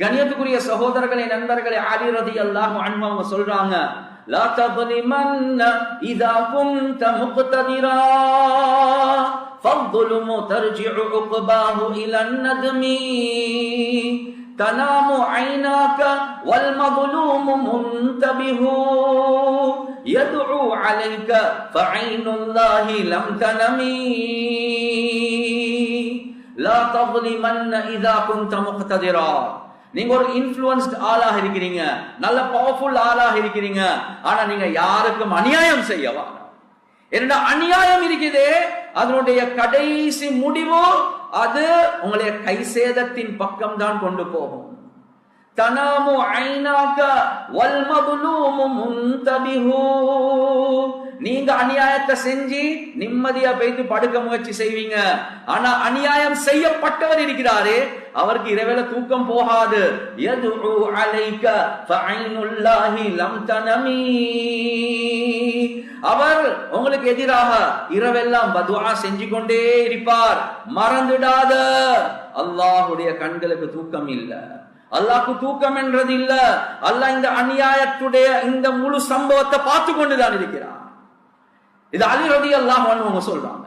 கணியத்துக்குரிய சகோதரர்களே நண்பர்களே அலி ரதி அல்லாஹ் அவங்க சொல்றாங்க لا تظلمن إذا كنت مقتدرا فالظلم ترجع عقباه إلى الندم تنام عيناك والمظلوم منتبه يدعو عليك فعين الله لم تنمي لا تظلمن إذا كنت مقتدرا நீங்க ஒரு இன்ஃபுளுன்ஸ்ட் ஆளாக இருக்கிறீங்க. நல்ல பவர்ஃபுல் ஆளாக இருக்கிறீங்க. ஆனா நீங்க யாருக்கும் அநியாயம் செய்யவா என்னடா அநியாயம் இருக்குதே? அதனுடைய கடைசி முடிவு அது உங்களுடைய கை சேதத்தின் பக்கம் தான் கொண்டு போகும். தனாமு ஐநாக்க வல் மதுலூமு நீங்க அநியாயத்தை செஞ்சு நிம்மதியா போயிட்டு படுக்க முயற்சி செய்வீங்க. ஆனா அநியாயம் செய்யப்பட்டவர் இருக்கிறாரே அவருக்கு இரவேல தூக்கம் போகாது. எது அலைக்க ஃபைனுல்லாஹி லம் தனமி. அவர் உங்களுக்கு எதிராக இரவெல்லாம் பதுவா செஞ்சு கொண்டே இருப்பார். மறந்துடாத. அல்லாஹுடைய கண்களுக்கு தூக்கம் இல்ல. அல்லாக்கு தூக்கம் என்றது இல்ல அல்லாஹ் இந்த அநியாயத்துடைய இந்த முழு சம்பவத்தை பார்த்து கொண்டுதான் இருக்கிறார் இது அலி ரதி அல்லாஹ் சொல்றாங்க.